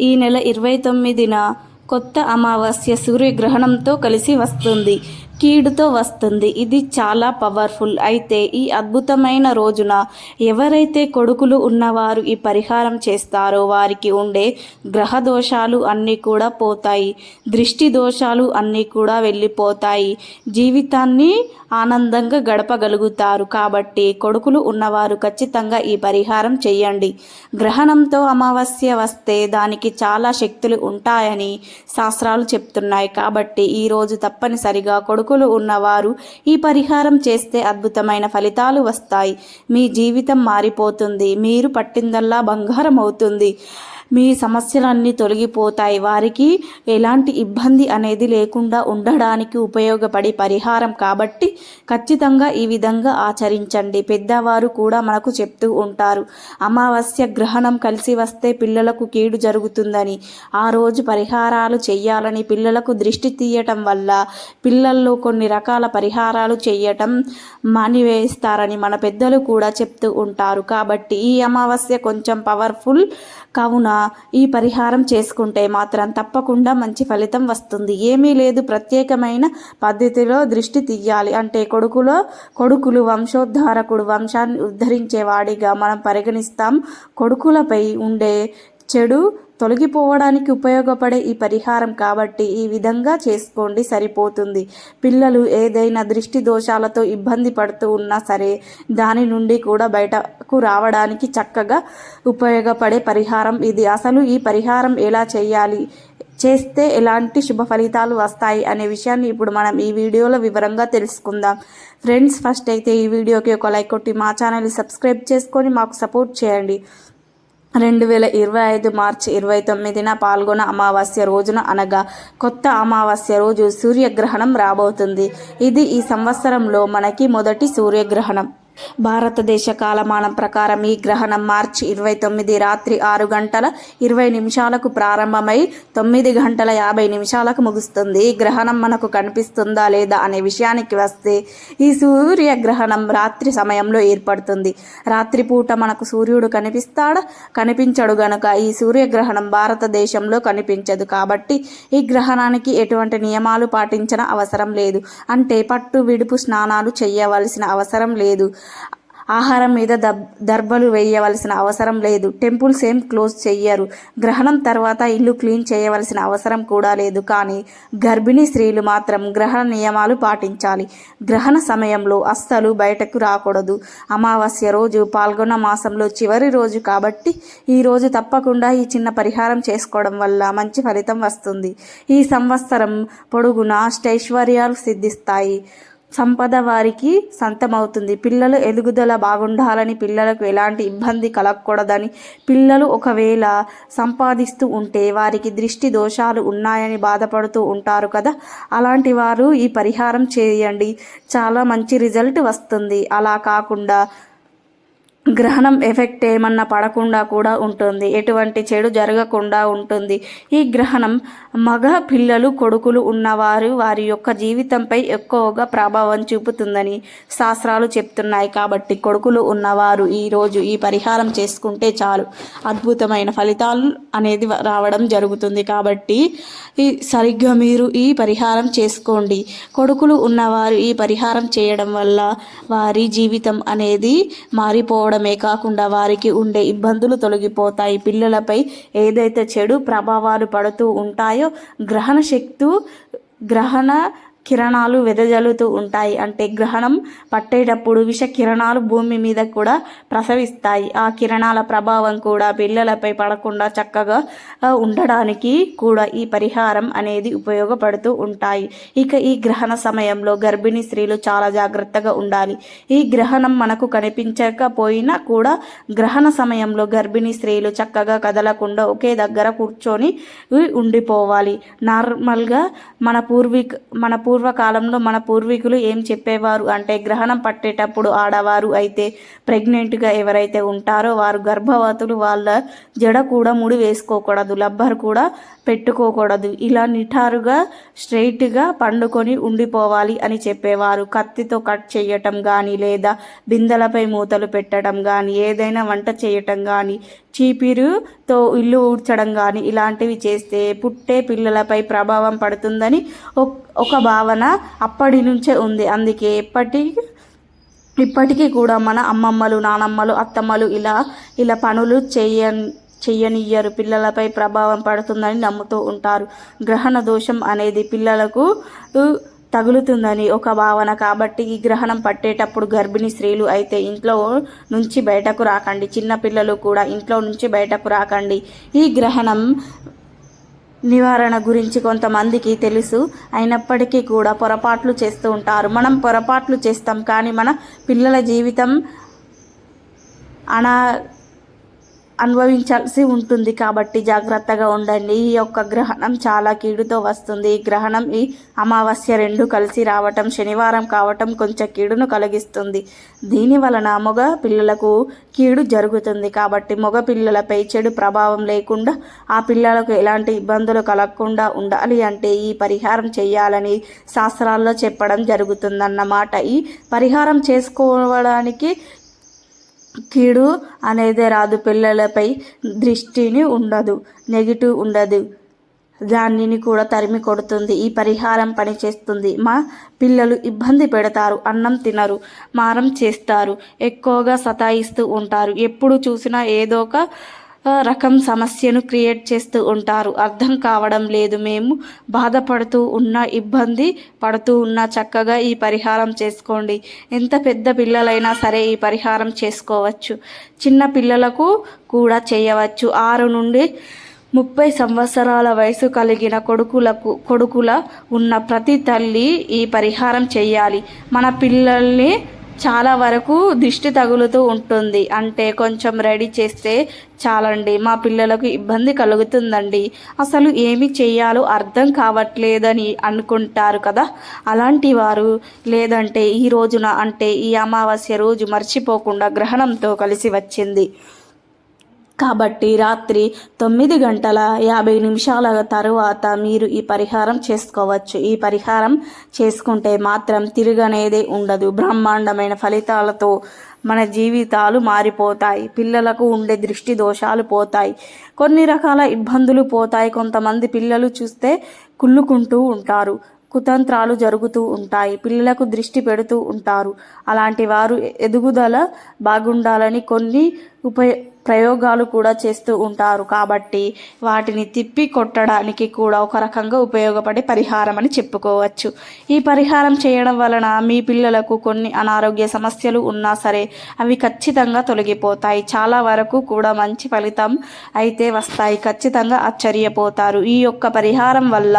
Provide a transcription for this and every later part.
ఈ నెల ఇరవై తొమ్మిదిన కొత్త అమావాస్య సూర్యగ్రహణంతో కలిసి వస్తుంది. కీడుతో వస్తుంది. ఇది చాలా పవర్ఫుల్ అయితే ఈ అద్భుతమైన రోజున ఎవరైతే కొడుకులు ఉన్నవారు ఈ పరిహారం చేస్తారో వారికి ఉండే గ్రహ దోషాలు అన్నీ కూడా పోతాయి. దృష్టి దోషాలు అన్నీ కూడా వెళ్ళిపోతాయి. జీవితాన్ని ఆనందంగా గడపగలుగుతారు. కాబట్టి కొడుకులు ఉన్నవారు ఖచ్చితంగా ఈ పరిహారం చేయండి. గ్రహణంతో అమావాస్య వస్తే దానికి చాలా శక్తులు ఉంటాయని శాస్త్రాలు చెప్తున్నాయి. కాబట్టి ఈరోజు తప్పనిసరిగా కొడుకులు ఉన్నవారు ఈ పరిహారం చేస్తే అద్భుతమైన ఫలితాలు వస్తాయి. మీ జీవితం మారిపోతుంది. మీరు పట్టిందల్లా బంగారం అవుతుంది మీ సమస్యలన్నీ తొలగిపోతాయి. వారికి ఎలాంటి ఇబ్బంది అనేది లేకుండా ఉండడానికి ఉపయోగపడే పరిహారం కాబట్టి ఖచ్చితంగా ఈ విధంగా ఆచరించండి. పెద్దవారు కూడా మనకు చెప్తూ ఉంటారు అమావాస్య గ్రహణం కలిసి వస్తే పిల్లలకు కీడు జరుగుతుందని. ఆ రోజు పరిహారాలు చేయాలని పిల్లలకు దృష్టి తీయటం వల్ల పిల్లల్లో కొన్ని రకాల పరిహారాలు చేయటం మానివేస్తారని మన పెద్దలు కూడా చెప్తూ ఉంటారు. కాబట్టి ఈ అమావాస్య కొంచెం పవర్ఫుల్. కావున ఈ పరిహారం చేసుకుంటే మాత్రం తప్పకుండా మంచి ఫలితం వస్తుంది. ఏమీ లేదు. ప్రత్యేకమైన పద్ధతిలో దృష్టి తీయాలి. అంటే కొడుకులో కొడుకులు వంశోద్ధారకుడు వంశాన్ని ఉద్ధరించేవాడిగా మనం పరిగణిస్తాం. కొడుకులపై ఉండే చెడు తొలగిపోవడానికి ఉపయోగపడే ఈ పరిహారం కాబట్టి ఈ విధంగా చేసుకోండి సరిపోతుంది. పిల్లలు ఏదైనా దృష్టి దోషాలతో ఇబ్బంది పడుతూ ఉన్నా సరే దాని నుండి కూడా బయటకు రావడానికి చక్కగా ఉపయోగపడే పరిహారం ఇది. అసలు ఈ పరిహారం ఎలా చేయాలి? చేస్తే ఎలాంటి శుభ ఫలితాలు వస్తాయి అనే విషయాన్ని ఇప్పుడు మనం ఈ వీడియోలో వివరంగా తెలుసుకుందాం. ఫ్రెండ్స్ ఫస్ట్ అయితే ఈ వీడియోకి ఒక లైక్ కొట్టి మా ఛానల్ని సబ్స్క్రైబ్ చేసుకొని మాకు సపోర్ట్ చేయండి. రెండు వేల ఇరవై ఐదు మార్చి ఇరవై తొమ్మిదిన పాల్గొన అమావాస్య రోజున అనగా కొత్త అమావాస్య రోజు సూర్యగ్రహణం రాబోతుంది. ఇది ఈ సంవత్సరంలో మనకి మొదటి సూర్యగ్రహణం. భారతదేశ కాలమానం ప్రకారం ఈ గ్రహణం మార్చి ఇరవై తొమ్మిది రాత్రి ఆరు గంటల ఇరవై నిమిషాలకు ప్రారంభమై తొమ్మిది గంటల యాభై నిమిషాలకు ముగుస్తుంది. ఈ గ్రహణం మనకు కనిపిస్తుందా లేదా అనే విషయానికి వస్తే ఈ సూర్యగ్రహణం రాత్రి సమయంలో ఏర్పడుతుంది. రాత్రిపూట మనకు సూర్యుడు కనిపిస్తాడా? కనిపించడు గనుక ఈ సూర్యగ్రహణం భారతదేశంలో కనిపించదు కాబట్టి ఈ గ్రహణానికి ఎటువంటి నియమాలు పాటించిన అవసరం లేదు. అంటే పట్టు విడుపు స్నానాలు చేయవలసిన అవసరం లేదు. ఆహారం మీద దబ్ దర్బలు వేయవలసిన అవసరం లేదు. టెంపుల్స్ ఏం క్లోజ్ చెయ్యరు. గ్రహణం తర్వాత ఇల్లు క్లీన్ చేయవలసిన అవసరం కూడా లేదు. కానీ గర్భిణీ స్త్రీలు మాత్రం గ్రహణ నియమాలు పాటించాలి. గ్రహణ సమయంలో అస్సలు బయటకు రాకూడదు. అమావాస్య రోజు పాల్గొన్న మాసంలో చివరి రోజు కాబట్టి ఈ రోజు తప్పకుండా ఈ చిన్న పరిహారం చేసుకోవడం వల్ల మంచి ఫలితం వస్తుంది. ఈ సంవత్సరం పొడుగునా అష్టైశ్వర్యాలు సిద్ధిస్తాయి. సంపద వారికి సంతమవుతుంది. పిల్లలు ఎదుగుదల బాగుండాలని పిల్లలకు ఎలాంటి ఇబ్బంది కలగకూడదని పిల్లలు ఒకవేళ సంపాదిస్తూ ఉంటే వారికి దృష్టి దోషాలు ఉన్నాయని బాధపడుతూ ఉంటారు కదా. అలాంటి వారు ఈ పరిహారం చేయండి. చాలా మంచి రిజల్ట్ వస్తుంది. అలా కాకుండా గ్రహణం ఎఫెక్ట్ ఏమన్నా పడకుండా కూడా ఉంటుంది. ఎటువంటి చెడు జరగకుండా ఉంటుంది. ఈ గ్రహణం మగ పిల్లలు కొడుకులు ఉన్నవారు వారి యొక్క జీవితంపై ఎక్కువగా ప్రభావం చూపుతుందని శాస్త్రాలు చెప్తున్నాయి. కాబట్టి కొడుకులు ఉన్నవారు ఈరోజు ఈ పరిహారం చేసుకుంటే చాలు. అద్భుతమైన ఫలితాలు అనేది రావడం జరుగుతుంది. కాబట్టి ఈ సరిగ్గా మీరు ఈ పరిహారం చేసుకోండి. కొడుకులు ఉన్నవారు ఈ పరిహారం చేయడం వల్ల వారి జీవితం అనేది మారిపోవడం రావడమే కాకుండా వారికి ఉండే ఇబ్బందులు తొలగిపోతాయి. పిల్లలపై ఏదైతే చెడు ప్రభావాలు పడుతూ ఉంటాయో గ్రహణ శక్తు గ్రహణ కిరణాలు వెదజల్లుతూ ఉంటాయి. అంటే గ్రహణం పట్టేటప్పుడు విష కిరణాలు భూమి మీద కూడా ప్రసవిస్తాయి. ఆ కిరణాల ప్రభావం కూడా పిల్లలపై పడకుండా చక్కగా ఉండడానికి కూడా ఈ పరిహారం అనేది ఉపయోగపడుతూ ఉంటాయి. ఇక ఈ గ్రహణ సమయంలో గర్భిణీ స్త్రీలు చాలా జాగ్రత్తగా ఉండాలి. ఈ గ్రహణం మనకు కనిపించకపోయినా కూడా గ్రహణ సమయంలో గర్భిణీ స్త్రీలు చక్కగా కదలకుండా ఒకే దగ్గర కూర్చొని ఉండిపోవాలి. నార్మల్గా మన పూర్వీక మన పూర్వ పూర్వకాలంలో మన పూర్వీకులు ఏం చెప్పేవారు? అంటే గ్రహణం పట్టేటప్పుడు ఆడవారు అయితే ప్రెగ్నెంట్గా ఎవరైతే ఉంటారో వారు గర్భవతులు వాళ్ళ జడ కూడా ముడి వేసుకోకూడదు. లబ్బర్ కూడా పెట్టుకోకూడదు. ఇలా నిఠారుగా స్ట్రైట్గా పండుకొని ఉండిపోవాలి అని చెప్పేవారు. కత్తితో కట్ చేయటం కానీ లేదా బిందెలపై మూతలు పెట్టడం కానీ ఏదైనా వంట చేయటం కానీ చీపిరుతో ఇల్లు ఊడ్చడం కానీ ఇలాంటివి చేస్తే పుట్టే పిల్లలపై ప్రభావం పడుతుందని ఒక భావన అప్పటి నుంచే ఉంది. అందుకే ఎప్పటి ఇప్పటికీ కూడా మన అమ్మమ్మలు నానమ్మలు అత్తమ్మలు ఇలా ఇలా పనులు చేయ చెయ్యనియ్యరు. పిల్లలపై ప్రభావం పడుతుందని నమ్ముతూ ఉంటారు. గ్రహణ దోషం అనేది పిల్లలకు తగులుతుందని ఒక భావన కాబట్టి ఈ గ్రహణం పట్టేటప్పుడు గర్భిణీ స్త్రీలు అయితే ఇంట్లో నుంచి బయటకు రాకండి. చిన్న పిల్లలు కూడా ఇంట్లో నుంచి బయటకు రాకండి. ఈ గ్రహణం నివారణ గురించి కొంతమందికి తెలుసు. అయినప్పటికీ కూడా పొరపాట్లు చేస్తూ ఉంటారు. మనం పొరపాట్లు చేస్తాం కానీ మన పిల్లల జీవితం అనా అనుభవించాల్సి ఉంటుంది. కాబట్టి జాగ్రత్తగా ఉండండి. ఈ యొక్క గ్రహణం చాలా కీడుతో వస్తుంది. ఈ గ్రహణం ఈ అమావాస్య రెండు కలిసి రావటం శనివారం కావటం కొంచెం కీడును కలిగిస్తుంది. దీని వలన మగ పిల్లలకు కీడు జరుగుతుంది. కాబట్టి మగ పిల్లలపై చెడు ప్రభావం లేకుండా ఆ పిల్లలకు ఎలాంటి ఇబ్బందులు కలగకుండా ఉండాలి అంటే ఈ పరిహారం చేయాలని శాస్త్రాల్లో చెప్పడం జరుగుతుందన్నమాట. ఈ పరిహారం చేసుకోవడానికి కీడు అనేది రాదు. పిల్లలపై దృష్టిని ఉండదు నెగిటివ్ ఉండదు. దానిని కూడా తరిమి కొడుతుంది. ఈ పరిహారం పనిచేస్తుంది. మా పిల్లలు ఇబ్బంది పెడతారు అన్నం తినరు మారం చేస్తారు ఎక్కువగా సతాయిస్తూ ఉంటారు. ఎప్పుడు చూసినా ఏదో ఒక రకం సమస్యను క్రియేట్ చేస్తూ ఉంటారు. అర్థం కావడం లేదు. మేము బాధపడుతూ ఉన్న ఇబ్బంది పడుతూ ఉన్న చక్కగా ఈ పరిహారం చేసుకోండి. ఎంత పెద్ద పిల్లలైనా సరే ఈ పరిహారం చేసుకోవచ్చు. చిన్న పిల్లలకు కూడా చేయవచ్చు. ఆరు నుండి ముప్పై సంవత్సరాల వయసు కలిగిన కొడుకులకు కొడుకుల ఉన్న ప్రతి తల్లి ఈ పరిహారం చేయాలి. మన పిల్లల్ని చాలా వరకు దిష్టి తగులుతూ ఉంటుంది. అంటే కొంచెం రెడీ చేస్తే చాలండి. మా పిల్లలకు ఇబ్బంది కలుగుతుందండి. అసలు ఏమి చేయాలో అర్థం కావట్లేదని అనుకుంటారు కదా. అలాంటి వారు లేదంటే ఈ రోజున అంటే ఈ అమావాస్య రోజు మర్చిపోకుండా గ్రహణంతో కలిసి వచ్చింది. కాబట్టి రాత్రి తొమ్మిది గంటల యాభై నిమిషాల తరువాత మీరు ఈ పరిహారం చేసుకోవచ్చు. ఈ పరిహారం చేసుకుంటే మాత్రం తిరగనేదే ఉండదు. బ్రహ్మాండమైన ఫలితాలతో మన జీవితాలు మారిపోతాయి. పిల్లలకు ఉండే దృష్టి దోషాలు పోతాయి. కొన్ని రకాల ఇబ్బందులు పోతాయి. కొంతమంది పిల్లలు చూస్తే కుళ్ళుకుంటూ ఉంటారు. కుతంత్రాలు జరుగుతూ ఉంటాయి. పిల్లలకు దృష్టి పెడుతూ ఉంటారు. అలాంటి వారు ఎదుగుదల బాగుండాలని కొన్ని ఉపయ ప్రయోగాలు కూడా చేస్తూ ఉంటారు. కాబట్టి వాటిని తిప్పి కొట్టడానికి కూడా ఒక రకంగా ఉపయోగపడే పరిహారం అని చెప్పుకోవచ్చు. ఈ పరిహారం చేయడం వలన మీ పిల్లలకు కొన్ని అనారోగ్య సమస్యలు ఉన్నా సరే అవి ఖచ్చితంగా తొలగిపోతాయి. చాలా వరకు కూడా మంచి ఫలితం అయితే వస్తాయి. ఖచ్చితంగా ఆశ్చర్యపోతారు. ఈ యొక్క పరిహారం వల్ల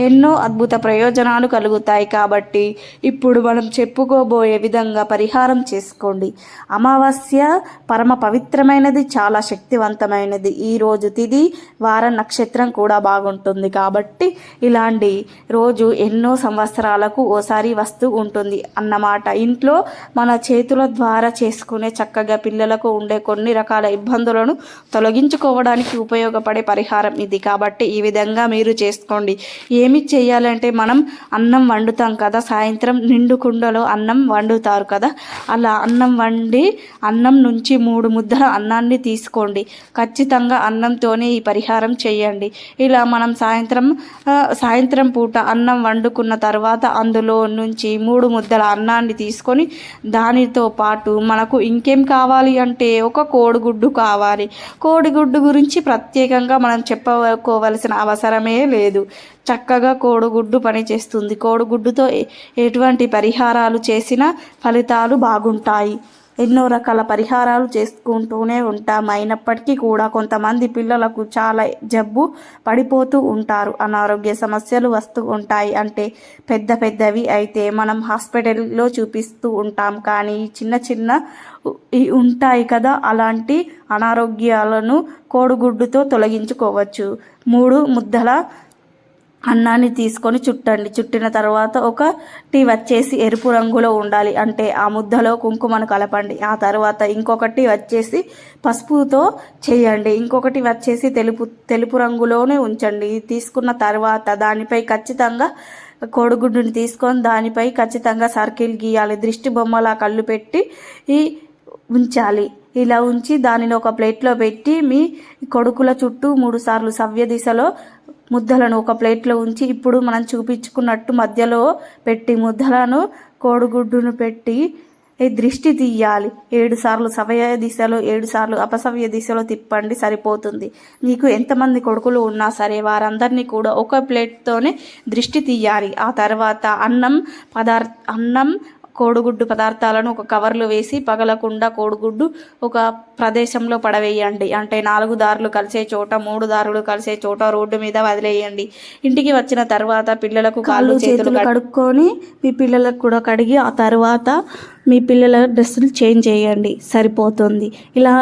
ఎన్నో అద్భుత ప్రయోజనాలు కలుగుతాయి. కాబట్టి ఇప్పుడు మనం చెప్పుకోబోయే విధంగా పరిహారం చేసుకోండి. అమావాస్య పరమ పవిత్రమైనది చాలా శక్తివంతమైనది. ఈ రోజు తిది వార నక్షత్రం కూడా బాగుంటుంది కాబట్టి ఇలాంటి రోజు ఎన్నో సంవత్సరాలకు ఓసారి వస్తూ ఉంటుంది. అన్నమాట ఇంట్లో మన చేతుల ద్వారా చేసుకునే చక్కగా పిల్లలకు ఉండే కొన్ని రకాల ఇబ్బందులను తొలగించుకోవడానికి ఉపయోగపడే పరిహారం ఇది. కాబట్టి ఈ విధంగా మీరు చేసుకోండి. ఏమి చేయాలంటే మనం అన్నం వండుతాం కదా సాయంత్రం నిండు కుండలో అన్నం వండుతారు కదా అలా అన్నం వండి అన్నం నుంచి మూడు ముద్దల అన్నాన్ని తీసుకోండి. ఖచ్చితంగా అన్నంతోనే ఈ పరిహారం చేయండి. ఇలా మనం సాయంత్రం సాయంత్రం పూట అన్నం వండుకున్న తర్వాత అందులో నుంచి మూడు ముద్దల అన్నాన్ని తీసుకొని దానితో పాటు మనకు ఇంకేం కావాలి అంటే ఒక కోడిగుడ్డు కావాలి. కోడిగుడ్డు గురించి ప్రత్యేకంగా మనం చెప్పుకోవలసిన అవసరమే లేదు. చక్కగా కోడిగుడ్డు పనిచేస్తుంది కోడిగుడ్డుతో ఎటువంటి పరిహారాలు చేసినా ఫలితాలు బాగుంటాయి. ఎన్నో రకాల పరిహారాలు చేసుకుంటూనే ఉంటాం. అయినప్పటికీ కూడా కొంతమంది పిల్లలకు చాలా జబ్బు పడిపోతూ ఉంటారు. అనారోగ్య సమస్యలు వస్తూ ఉంటాయి. అంటే పెద్ద పెద్దవి అయితే మనం హాస్పిటల్లో చూపిస్తూ ఉంటాం. కానీ ఈ చిన్న చిన్న ఉంటాయి కదా అలాంటి అనారోగ్యాలను కోడిగుడ్డుతో తొలగించుకోవచ్చు. మూడు ముద్దల అన్నాన్ని తీసుకొని చుట్టండి. చుట్టిన తర్వాత ఒక టీ వచ్చేసి ఎరుపు రంగులో ఉండాలి. అంటే ఆ ముద్దలో కుంకుమను కలపండి. ఆ తర్వాత ఇంకొకటి వచ్చేసి పసుపుతో చేయండి. ఇంకొకటి వచ్చేసి తెలుపు తెలుపు రంగులోనే ఉంచండి. తీసుకున్న తర్వాత దానిపై ఖచ్చితంగా కోడిగుడ్డుని తీసుకొని దానిపై ఖచ్చితంగా సర్కిల్ గీయాలి. దృష్టి బొమ్మలా కళ్ళు పెట్టి ఉంచాలి. ఇలా ఉంచి దానిని ఒక ప్లేట్లో పెట్టి మీ కొడుకుల చుట్టూ మూడు సార్లు సవ్య దిశలో ముద్దలను ఒక ప్లేట్లో ఉంచి ఇప్పుడు మనం చూపించుకున్నట్టు మధ్యలో పెట్టి ముద్దలను కోడిగుడ్డును పెట్టి ఈ దృష్టి తీయాలి. ఏడు సార్లు సవ్య దిశలో ఏడు సార్లు అపసవ్య దిశలో తిప్పండి సరిపోతుంది. మీకు ఎంతమంది కొడుకులు ఉన్నా సరే వారందరినీ కూడా ఒక ప్లేట్తోనే దృష్టి తీయాలి. ఆ తర్వాత అన్నం పదార్థ అన్నం కోడిగుడ్డు పదార్థాలను ఒక కవర్లో వేసి పగలకుండా కోడిగుడ్డు ఒక ప్రదేశంలో పడవేయండి. అంటే నాలుగు దారులు కలిసే చోట మూడు దారులు కలిసే చోట రోడ్డు మీద వదిలేయండి. ఇంటికి వచ్చిన తర్వాత పిల్లలకు కాళ్ళు చేతులు కడుక్కొని మీ పిల్లలకు కూడా కడిగి ఆ తర్వాత మీ పిల్లల డ్రెస్సులు చేంజ్ చేయండి. సరిపోతుంది. ఇలా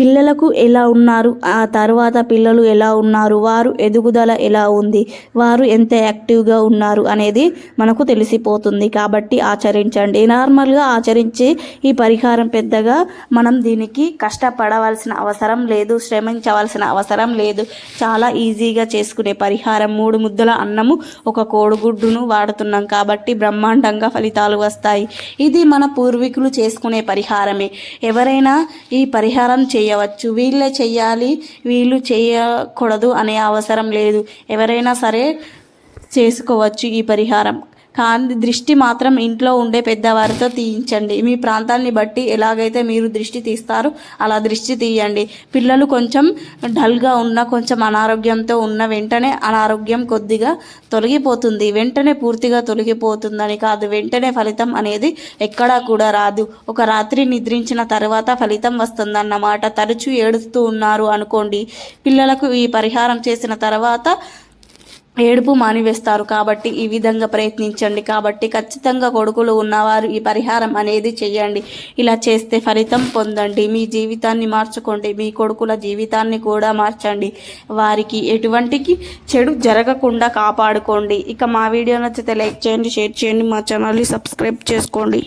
పిల్లలకు ఎలా ఉన్నారు? ఆ తర్వాత పిల్లలు ఎలా ఉన్నారు? వారు ఎదుగుదల ఎలా ఉంది? వారు ఎంత యాక్టివ్గా ఉన్నారు? అనేది మనకు తెలిసిపోతుంది. కాబట్టి ఆచరించండి. నార్మల్గా ఆచరించే ఈ పరిహారం పెద్దగా మనం దీనికి కష్టపడవలసిన అవసరం లేదు శ్రమించవలసిన అవసరం లేదు. చాలా ఈజీగా చేసుకునే పరిహారం. మూడు ముద్దల అన్నము ఒక కోడిగుడ్డును వాడుతున్నాం కాబట్టి బ్రహ్మాండంగా ఫలితాలు వస్తాయి. ఇది మన పూర్వీకులు చేసుకునే పరిహారమే. ఎవరైనా ఈ పరిహారం చేయవచ్చు. వీళ్ళే చేయాలి వీళ్ళు చేయకూడదు అనే అవసరం లేదు. ఎవరైనా సరే చేసుకోవచ్చు ఈ పరిహారం. కానీ దృష్టి మాత్రం ఇంట్లో ఉండే పెద్దవారితో తీయించండి. మీ ప్రాంతాన్ని బట్టి ఎలాగైతే మీరు దృష్టి తీస్తారో అలా దృష్టి తీయండి. పిల్లలు కొంచెం డల్గా ఉన్న కొంచెం అనారోగ్యంతో ఉన్న వెంటనే అనారోగ్యం కొద్దిగా తొలగిపోతుంది. వెంటనే పూర్తిగా తొలగిపోతుందని కాదు. వెంటనే ఫలితం అనేది ఎక్కడా కూడా రాదు. ఒక రాత్రి నిద్రించిన తర్వాత ఫలితం వస్తుందన్నమాట తరచూ ఏడుస్తూ ఉన్నారు అనుకోండి. పిల్లలకు ఈ పరిహారం చేసిన తర్వాత ఏడుపు మానివేస్తారు కాబట్టి ఈ విధంగా ప్రయత్నించండి. కాబట్టి ఖచ్చితంగా కొడుకులు ఉన్నవారు ఈ పరిహారం అనేది చేయండి. ఇలా చేస్తే ఫలితం పొందండి. మీ జీవితాన్ని మార్చుకోండి. మీ కొడుకుల జీవితాన్ని కూడా మార్చండి. వారికి ఎటువంటి చెడు జరగకుండా కాపాడుకోండి. ఇక మా వీడియో నచ్చితే లైక్ చేయండి షేర్ చేయండి మా ఛానల్ని సబ్స్క్రైబ్ చేసుకోండి.